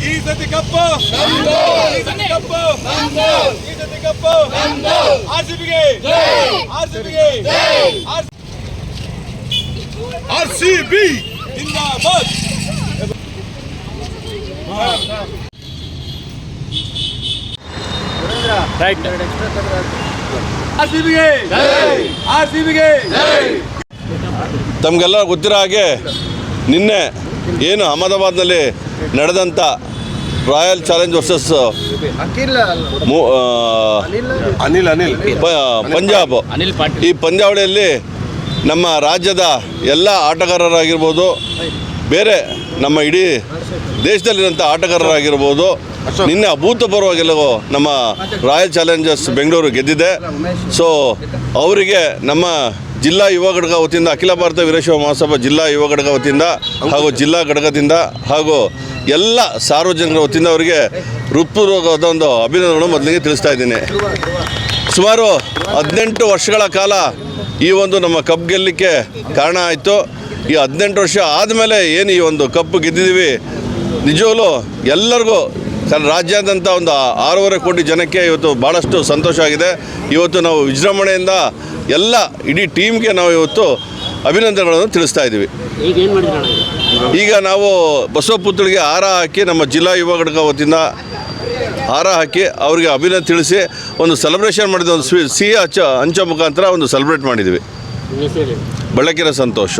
ಈ ಸತಿ ಕಪ್ಪು ಈ ಸತಿ ಕಪ್ಪು ಈ ಸತಿ ಕಪ್ಪು ಆರ್ ಸಿ ಬಿಗೆ ಆರ್ ಸಿ ಆರ್ ಸಿ ಜಿಂದಾಬಾದ್ ಆರ್ ಸಿ ಬಿಗೆ ಆರ್ ಸಿ ಬಿಗೆ ತಮಗೆಲ್ಲ ಗೊತ್ತಿರೋ ಹಾಗೆ ನಿನ್ನೆ ಏನು ಅಹಮದಾಬಾದ್ನಲ್ಲಿ ನಡೆದಂಥ royal challenge versus Anil Anil. Punjab. Anil Patil. ಈ ಪಂದ್ಯಾವಳಿಯಲ್ಲಿ ನಮ್ಮ ರಾಜ್ಯದ ಎಲ್ಲ ಆಟಗಾರರಾಗಿರ್ಬೋದು ಬೇರೆ ನಮ್ಮ ಇಡೀ ದೇಶದಲ್ಲಿರುವಂಥ ಆಟಗಾರರಾಗಿರ್ಬೋದು ನಿನ್ನೆ ಅಭೂತಪೂರ್ವ ಗೆಲುವು ನಮ್ಮ ರಾಯಲ್ ಚಾಲೆಂಜರ್ಸ್ ಬೆಂಗಳೂರು ಗೆದ್ದಿದೆ. ಸೊ ಅವರಿಗೆ ನಮ್ಮ ಜಿಲ್ಲಾ ಯುವ ಘಟಕ ವತಿಯಿಂದ ಅಖಿಲ ಭಾರತ ವೀರಶೈವ ಮಹಾಸಭಾ ಜಿಲ್ಲಾ ಯುವ ಘಟಕ ವತಿಯಿಂದ ಹಾಗೂ ಜಿಲ್ಲಾ ಘಟಕದಿಂದ ಹಾಗೂ ಎಲ್ಲ ಸಾರ್ವಜನಿಕರ ವತಿಯಿಂದ ಅವರಿಗೆ ಹೃತ್ಪೂರ್ವಕವಾದ ಒಂದು ಅಭಿನಂದನೆ ಮೊದಲಿಗೆ ತಿಳಿಸ್ತಾ ಇದ್ದೀನಿ. ಸುಮಾರು ಹದಿನೆಂಟು ವರ್ಷಗಳ ಕಾಲ ಈ ಒಂದು ನಮ್ಮ ಕಪ್ ಗೆಲ್ಲಲಿಕ್ಕೆ ಕಾರಣ ಆಯಿತು. ಈ ಹದಿನೆಂಟು ವರ್ಷ ಆದಮೇಲೆ ಏನು ಈ ಒಂದು ಕಪ್ ಗೆದ್ದಿದ್ದೀವಿ ನಿಜವಾಗ್ಲೂ ಎಲ್ಲರಿಗೂ ಸರ್ ರಾಜ್ಯಾದ್ಯಂತ ಒಂದು ಆರೂವರೆ ಕೋಟಿ ಜನಕ್ಕೆ ಇವತ್ತು ಭಾಳಷ್ಟು ಸಂತೋಷ ಆಗಿದೆ. ಇವತ್ತು ನಾವು ವಿಜೃಂಭಣೆಯಿಂದ ಎಲ್ಲ ಇಡೀ ಟೀಮ್ಗೆ ನಾವು ಇವತ್ತು ಅಭಿನಂದನೆಗಳನ್ನು ತಿಳಿಸ್ತಾ ಇದ್ದೀವಿ. ಈಗ ನಾವು ಬಸವಪುತ್ರಿಗೆ ಹಾರ ಹಾಕಿ ನಮ್ಮ ಜಿಲ್ಲಾ ಯುವ ಘಟಕ ವತಿಯಿಂದ ಹಾರ ಹಾಕಿ ಅವರಿಗೆ ಅಭಿನಂದನೆ ತಿಳಿಸಿ ಒಂದು ಸೆಲೆಬ್ರೇಷನ್ ಮಾಡಿದ ಒಂದು ಸ್ವೀ ಸಿಹಿ ಹಚ್ಚ ಹಂಚೋ ಮುಖಾಂತರ ಒಂದು ಸೆಲೆಬ್ರೇಟ್ ಮಾಡಿದ್ವಿ. ಬೆಳಕಿನ ಸಂತೋಷ.